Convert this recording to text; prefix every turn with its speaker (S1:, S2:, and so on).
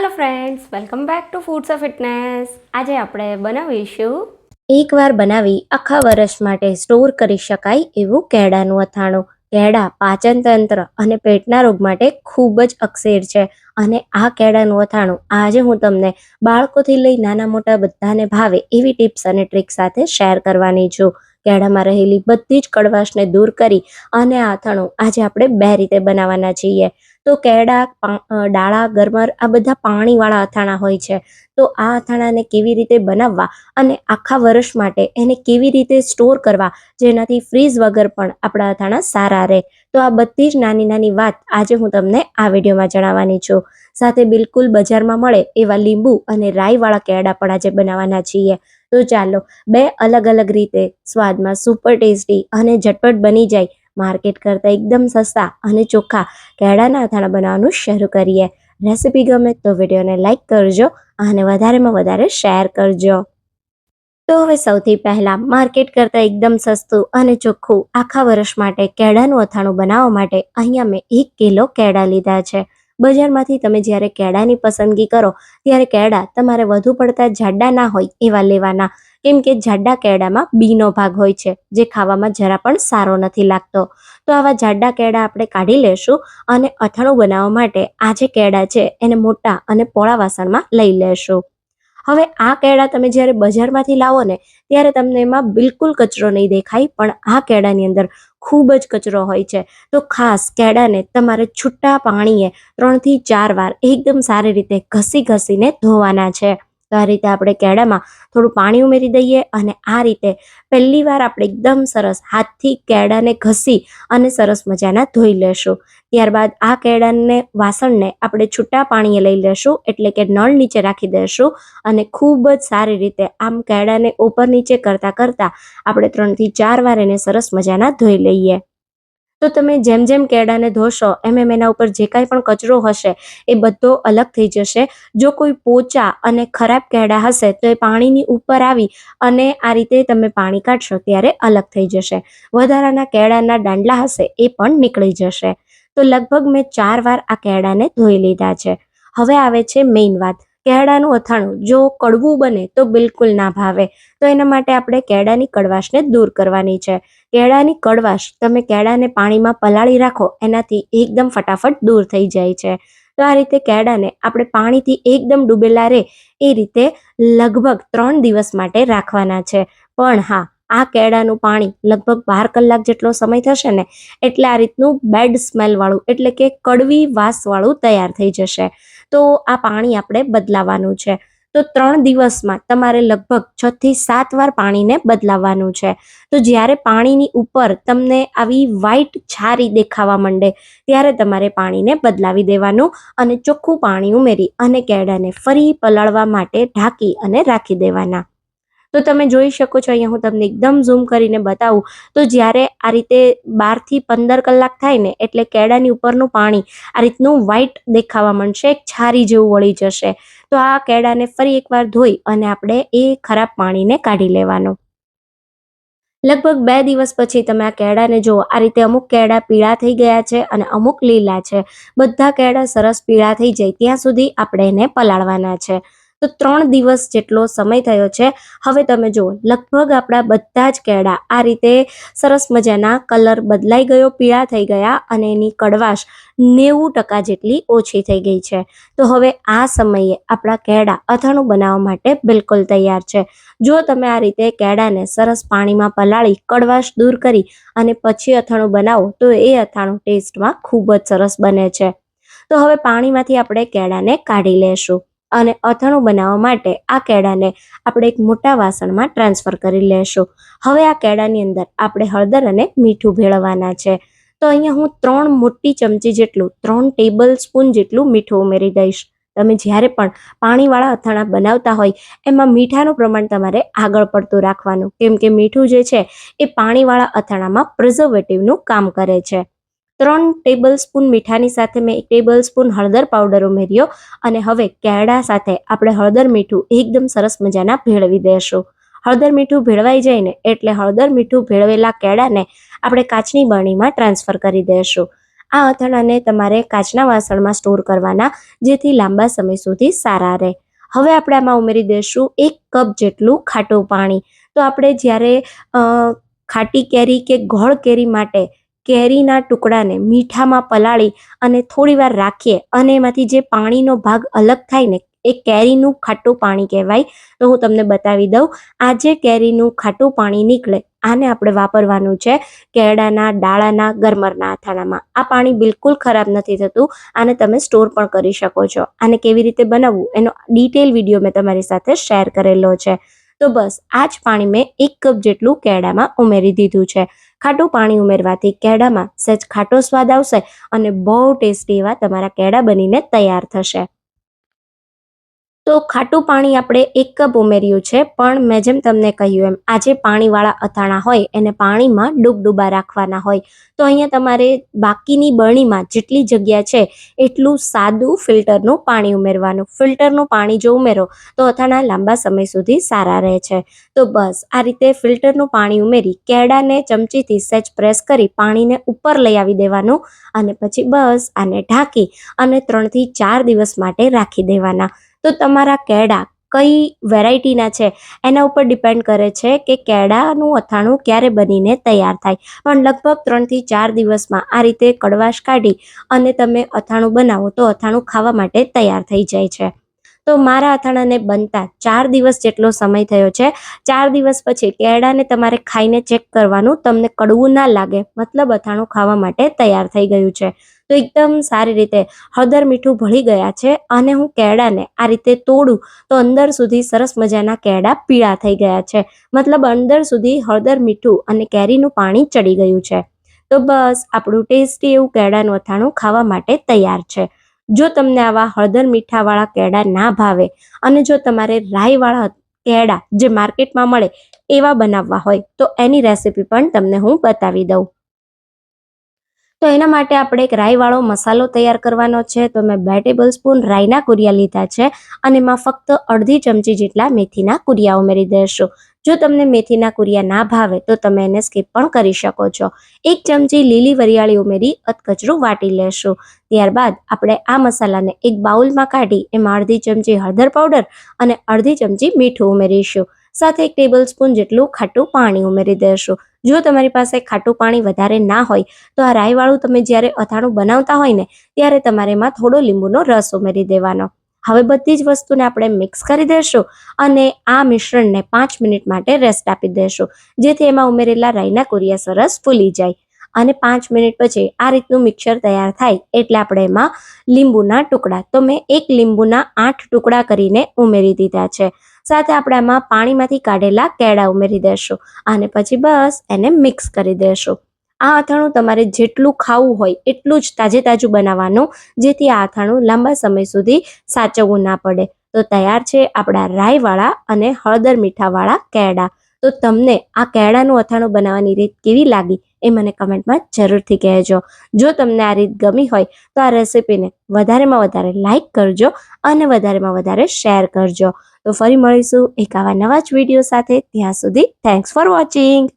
S1: Hello friends welcome back to foods of fitness આજે આપણે બનાવીશું
S2: એકવાર બનાવી આખા વર્ષ માટે સ્ટોર કરી શકાય એવું કેળાનું અથાણું. કેળા પાચન તંત્ર અને પેટના રોગ માટે ખૂબ જ અક્ષેર છે અને આ કેળાનું અથાણું આજે હું તમને બાળકોથી લઈ નાના મોટા બધાને ભાવે એવી ટિપ્સ અને ટ્રિક સાથે શેર કરવાની છું. કેળામાં રહેલી બધી જ કડવાશને દૂર કરી અને આ અથાણું આજે આપણે બે રીતે બનાવવાના છીએ. તો કેળા ડાળા, ગરમર આ બધા પાણીવાળા અથાણા હોય છે. તો આ અથાણાને કેવી રીતે બનાવવા અને આખા વર્ષ માટે એને કેવી રીતે સ્ટોર કરવા જેનાથી ફ્રીઝ વગર પણ આપણા અથાણા સારા રહે. તો આ બધી જ નાની નાની વાત આજે હું તમને આ વિડીયોમાં જણાવવાની છું. સાથે બિલકુલ બજારમાં મળે એવા લીંબુ અને રાઈવાળા કેળા પણ આજે બનાવવાના છીએ. તો ચાલો બે અલગ અલગ રીતે સ્વાદમાં સુપર ટેસ્ટી અને ઝટપટ બની જાય. માર્કેટ કરતાં એકદમ સસ્તા અને ચોખ્ખા કેળાના અથાણા બનાવવાનું શરૂ કરીએ. રેસીપી ગમે તો વિડીયોને લાઇક કરજો અને વધારેમાં વધારે શેર કરજો. તો હવે સૌથી પહેલાં માર્કેટ કરતાં એકદમ સસ્તું અને ચોખ્ખું આખા વર્ષ માટે કેળાનું અથાણું બનાવવા માટે અહીંયા મેં એક કિલો કેળા લીધા છે. બજારમાંથી તમે જ્યારે કેળાની પસંદગી કરો, ત્યારે કેળા તમારે વધુ પડતા જાડા ના હોય એવા લેવાના. કેમ કે જાડા કેળામાં બીનો ભાગ હોય છે, જે ખાવામાં જરા પણ સારો નથી લાગતો. તો આવા જાડા કેળા આપણે કાઢી લેશું અને અથાણું બનાવવા માટે આ જે કેળા છે, એને મોટા અને પોળા વાસણમાં લઈ લેશું. હવે આ કેળા તમે જ્યારે બજારમાંથી લાવો ને, ત્યારે તમને એમાં બિલકુલ કચરો નહીં દેખાય, પણ આ કેળાની અંદર ખૂબ જ કચરો હોય છે. તો ખાસ કેળાને તમારે છૂટા પાણીએ ત્રણથી ચાર વાર એકદમ સારી રીતે ઘસી ઘસીને ધોવાના છે. તો આ રીતે આપણે કેળામાં થોડું પાણી ઉમેરી દઈએ અને આ રીતે પહેલી વાર આપણે એકદમ સરસ હાથથી કેળાને ઘસી અને સરસ મજાના ધોઈ લેશું. ત્યારબાદ આ કેળાને, વાસણને આપણે છૂટા પાણીએ લઈ લેશું, એટલે કે નળ નીચે રાખી દેશું અને ખૂબ જ સારી રીતે આમ કેળાને ઉપર નીચે કરતાં કરતાં આપણે ત્રણથી ચાર વાર એને સરસ મજાના ધોઈ લઈએ. તો તમે જેમ જેમ કેળાને ધોશો, એમ એમ એના ઉપર જે કાંઈ પણ કચરો હશે, એ બધો અલગ થઈ જશે. જો કોઈ પોચા અને ખરાબ કેળા હશે, તો એ પાણીની ઉપર આવી અને આ રીતે તમે પાણી કાઢશો, ત્યારે અલગ થઈ જશે. વધારાના કેળાના દાંડલા હશે, એ પણ નીકળી જશે. તો લગભગ મેં ચાર વાર આ કેળાને ધોઈ લીધા છે. હવે આવે છે મેઇન વાત. કેળાનું અથાણું જો કડવું બને તો બિલકુલ ના ભાવે. તો એના માટે આપણે કેળાની કડવાશને દૂર કરવાની છે. કેળાની કડવાશ તમે કેળાને પાણીમાં પલાળી રાખો, એનાથી એકદમ ફટાફટ દૂર થઈ જાય છે. તો આ રીતે કેળાને આપણે પાણીથી એકદમ ડૂબેલા રહે એ રીતે લગભગ ત્રણ દિવસ માટે રાખવાના છે. પણ હા, આ કેળાનું પાણી લગભગ બાર કલાક જેટલો સમય થશે ને એટલે આ રીતનું બેડ સ્મેલવાળું એટલે કે કડવી વાસવાળું તૈયાર થઈ જશે. તો આ પાણી આપણે બદલાવાનું છે. તો ત્રણ દિવસમાં તમારે લગભગ છ થી સાત વાર પાણીને બદલાવવાનું છે. તો જ્યારે પાણીની ઉપર તમને આવી વ્હાઈટ છારી દેખાવા માંડે, ત્યારે તમારે પાણીને બદલાવી દેવાનું અને ચોખ્ખું પાણી ઉમેરી અને કેળાને ફરી પલાળવા માટે ઢાંકી અને રાખી દેવાના. તો તમે જોઈ શકો છો, અહીંયા હું તમને એકદમ ઝૂમ કરીને બતાવું. તો જ્યારે આ રીતે બારથી પંદર કલાક થાય ને, એટલે કેળાની ઉપરનું પાણી આ રીતનું વ્હાઈટ દેખાવા માંડશે, એક છારી જેવું વળી જશે. તો આ કેળાને ફરી એકવાર ધોઈ અને આપણે એ ખરાબ પાણીને કાઢી લેવાનું. લગભગ બે દિવસ પછી તમે આ કેળાને જુઓ, આ રીતે અમુક કેળા પીળા થઈ ગયા છે અને અમુક લીલા છે. બધા કેળા સરસ પીળા થઈ જાય, ત્યાં સુધી આપણે એને પલાળવાના છે. તો ત્રણ દિવસ જેટલો સમય થયો છે. હવે તમે જુઓ, લગભગ આપણા બધા જ કેળા આ રીતે સરસ મજાના કલર બદલાઈ ગયો, પીળા થઈ ગયા અને એની કડવાશ નેવું ટકા જેટલી ઓછી થઈ ગઈ છે. તો હવે આ સમયે આપણા કેળા અથાણું બનાવવા માટે બિલકુલ તૈયાર છે. જો તમે આ રીતે કેળાને સરસ પાણીમાં પલાળી, કડવાશ દૂર કરી અને પછી અથાણું બનાવો, તો એ અથાણું ટેસ્ટમાં ખૂબ જ સરસ બને છે. તો હવે પાણીમાંથી આપણે કેળાને કાઢી લેશું. અને અથાણું બનાવવા માટે આ કેળાને આપણે એક મોટા વાસણમાં ટ્રાન્સફર કરી લેશું. હવે આ કેળાની અંદર આપણે હળદર અને મીઠું ભેળવવાના છે. તો અહીંયા હું ત્રણ મોટી ચમચી જેટલું, ત્રણ ટેબલ સ્પૂન જેટલું મીઠું ઉમેરી દઈશ. તમે જ્યારે પણ પાણીવાળા અથાણા બનાવતા હોય, એમાં મીઠાનું પ્રમાણ તમારે આગળ પડતું રાખવાનું. કેમ કે મીઠું જે છે, એ પાણીવાળા અથાણામાં પ્રિઝર્વેટિવનું કામ કરે છે. ત્રણ ટેબલ સ્પૂન મીઠાની સાથે મેં એક ટેબલ સ્પૂન હળદર પાવડર ઉમેર્યો અને હવે કેળા સાથે આપણે હળદર મીઠું એકદમ સરસ મજાના ભેળવી દેશું. હળદર મીઠું ભેળવાઈ જાય ને એટલે હળદર મીઠું ભેળવેલા કેળાને આપણે કાચની બરણીમાં ટ્રાન્સફર કરી દઈશું આ અથાણાને તમારે કાચના વાસણમાં સ્ટોર કરવાના જેથી લાંબા સમય સુધી સારા રહે. હવે આપણે આમાં ઉમેરી દઈશું એક કપ જેટલું ખાટું પાણી. તો આપણે જ્યારે ખાટી કેરી કે ગોળ કેરી માટે કેરીના ટુકડાને મીઠામાં પલાળી અને થોડી વાર રાખીએ. અને એમાંથી જે પાણીનો ભાગ અલગ થાય ને, એ કેરીનું ખાટું પાણી કહેવાય. તો હું તમને બતાવી દઉં. આ જે કેરીનું ખાટું પાણી નીકળે, આને આપણે વાપરવાનું છે કેળાના, ડાળાના, ગરમરના અથાણામાં. આ પાણી બિલકુલ ખરાબ નથી થતું, આને તમે સ્ટોર પણ કરી શકો છો. આને કેવી રીતે બનાવવું, એનો ડિટેલ વીડિયો મેં તમારી સાથે શેર કરેલો છે. તો બસ આ જ પાણી મેં એક કપ જેટલું કેળામાં ઉમેરી દીધું છે. ખાટું પાણી ઉમેરવાથી કેળામાં સહેજ ખાટો સ્વાદ આવશે અને બહુ ટેસ્ટી એવા તમારા કેળા બનીને તૈયાર થશે. તો ખાટું પાણી આપણે એક કપ ઉમેર્યું છે, પણ મેં જેમ તમને કહ્યું એમ, આજે પાણીવાળા અથાણા હોય, એને પાણીમાં ડૂબડૂબા રાખવાના હોય. તો અહીંયા તમારે બાકીની બરણીમાં જેટલી જગ્યા છે, એટલું સાદું ફિલ્ટરનું પાણી ઉમેરવાનું. ફિલ્ટરનું પાણી જો ઉમેરો, તો અથાણા લાંબા સમય સુધી સારા રહે છે. તો બસ, આ રીતે ફિલ્ટરનું પાણી ઉમેરી કેળાને ચમચીથી સહેજ પ્રેસ કરી પાણીને ઉપર લઈ આવી દેવાનું અને પછી બસ આને ઢાંકી અને ત્રણથી ચાર દિવસ માટે રાખી દેવાના. તો તમારા કેળા કઈ વેરાયટીના છે? એના ઉપર ડિપેન્ડ કરે છે કે કેળાનું અથાણું ક્યારે બનીને તૈયાર થાય. પણ લગભગ ત્રણથી ચાર દિવસમાં આ રીતે કડવાશ કાઢી અને તમે અથાણું બનાવો તો અથાણું ખાવા માટે તૈયાર થઈ જાય છે. તો મારા અથાણાને બનતા ચાર દિવસ જેટલો સમય થયો છે. ચાર દિવસ પછી કેળાને તમારે ખાઈને ચેક કરવાનું તમને કડવું ના લાગે. મતલબ અથાણું ખાવા માટે તૈયાર થઈ ગયું છે. તો એકદમ સારી રીતે હળદર મીઠું ભળી ગયા છે અને હું કેળાને આ રીતે તોડું તો અંદર સુધી સરસ મજાના કેળા પીળા થઈ ગયા છે. મતલબ અંદર સુધી હળદર મીઠું અને કેરીનું પાણી ચડી ગયું છે. તો બસ આપણું ટેસ્ટી એવું કેળાનું અથાણું ખાવા માટે તૈયાર છે. જો તમને આવા હળદર મીઠાવાળા કેળા ના ભાવે અને જો તમારે રાઈવાળા કેળા જે માર્કેટમાં મળે એવા બનાવવા હોય તો એની રેસીપી પણ તમને હું બતાવી દઉં. તો એના માટે આપણે એક રાઈવાળો મસાલો તૈયાર કરવાનો છે. તો મેં બે ટેબલ સ્પૂન રાઈના કુરિયા લીધા છે અને એમાં ફક્ત અડધી ચમચી જેટલા મેથીના કુરિયા ઉમેરી દેશું. જો તમને મેથીના કુરિયા ના ભાવે તો તમે એને સ્કીપ પણ કરી શકો છો. એક ચમચી લીલી વરિયાળી ઉમેરી અધકચરું વાટી લેશું. ત્યારબાદ આપણે આ મસાલાને એક બાઉલમાં કાઢી એમાં અડધી ચમચી હળદર પાવડર અને અડધી ચમચી મીઠું ઉમેરીશું. સાથે એક ટેબલ સ્પૂન જેટલું ખાટું પાણી ઉમેરી દેશું. જો તમારી પાસે ખાટું પાણી વધારે ના હોય, તો આ રાઈવાળું તમે જ્યારે અથાણું બનાવતા હોય ને, ત્યારે તમારે એમાં થોડો લીંબુનો રસ ઉમેરી દેવાનો. હવે બધી જ વસ્તુને આપણે મિક્સ કરી દઈશું અને આ મિશ્રણને પાંચ મિનિટ માટે રેસ્ટ આપી દઈશું જેથી એમાં ઉમેરેલા રાઈના કુરિયા સરસ ફૂલી જાય. અને પાંચ મિનિટ પછી આ રીતનું મિક્સર તૈયાર થાય, એટલે આપણે એમાં લીંબુના ટુકડા, તો મેં એક લીંબુના આઠ ટુકડા કરીને ઉમેરી દીધા છે. સાથે આપણે આમાં પાણીમાંથી કાઢેલા કેળા ઉમેરી દેશું અને પછી બસ એને મિક્સ કરી દેશું. આ અથાણું તમારે જેટલું ખાવું હોય એટલું જ તાજે તાજું બનાવવાનું, જેથી આ અથાણું લાંબા સમય સુધી સાચવવું ના પડે. તો તૈયાર છે આપણા રાઈવાળા અને હળદર મીઠાવાળા કેળા. તો તમને આ કેળાનું અથાણું બનાવવાની રીત કેવી લાગી એ મને કમેન્ટમાં જરૂરથી કહેજો. જો તમને આ રીત ગમી હોય તો આ રેસીપીને વધારેમાં વધારે લાઈક કરજો અને વધારેમાં વધારે શેર કરજો. તો ફરી મળીશું એક આવા નવા જ વીડિયો સાથે. ત્યાં સુધી થેન્ક્સ ફોર વોચિંગ